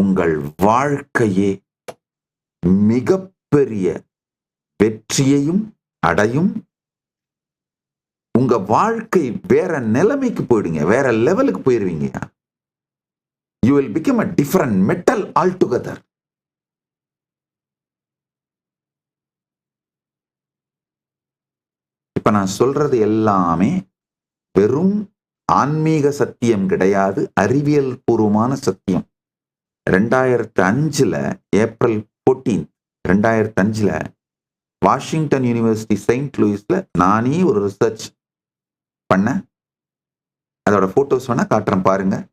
உங்கள் வாழ்க்கையே மிகப்பெரிய வெற்றியையும் அடையும். உங்க வாழ்க்கை வேற நிலைமைக்கு போயிடுங்க வேற லெவலுக்கு போயிருவீங்க. You will become a different metal altogether இப்ப நான் சொல்றது எல்லாமே வெறும் ஆன்மீக சத்தியம் கிடையாது அறிவியல் பூர்வமான சத்தியம். ரெண்டாயிரத்து அஞ்சில் ஏப்ரல் ஃபோர்டீன் ரெண்டாயிரத்து அஞ்சில் வாஷிங்டன் யூனிவர்சிட்டி செயின்ட் லூயிஸில் நானே ஒரு ரிசர்ச் பண்ணேன் அதோட ஃபோட்டோஸ் வேணால் காட்டுறேன் பாருங்கள்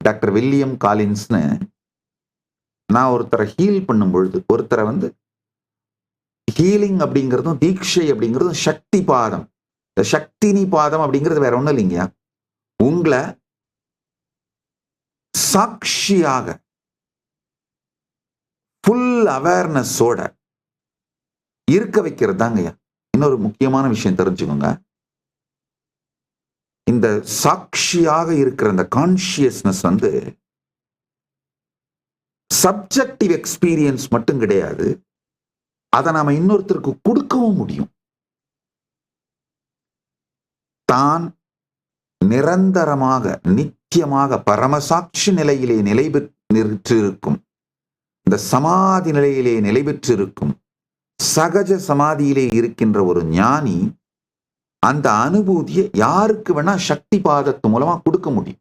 டாக்டர் வில்லியம் காலின்ஸ்னு நான் ஒருத்தரை ஹீல் பண்ணும் பொழுது ஒருத்தரை வந்து ஹீலிங் அப்படிங்கிறதும் தீட்சை அப்படிங்கிறதும் சக்தி பாதம். இந்த சக்தினி பாதம் அப்படிங்கிறது வேற ஒன்றும் இல்லைங்க உங்களை சாட்சியாக ஃபுல் அவேர்னஸோட இருக்க வைக்கிறது தாங்கய்யா இன்னொரு முக்கியமான விஷயம் தெரிஞ்சுக்கோங்க. இந்த சாட்சியாக இருக்கிற அந்த கான்சியஸ்னஸ் வந்து சப்ஜெக்டிவ் எக்ஸ்பீரியன்ஸ் மட்டும் கிடையாது. அதை நாம இன்னொருத்தருக்கு கொடுக்கவும் முடியும். தான் நிரந்தரமாக நித்தியமாக பரமசாட்சி நிலையிலே நிலை பெற்றிருக்கும் சமாதி நிலையிலே நிலை பெற்றிருக்கும். சகஜ சமாதியிலே இருக்கின்ற ஒரு ஞானி அந்த அனுபூதியை யாருக்கு வேணா சக்தி பாதத்து மூலமா கொடுக்க முடியும்.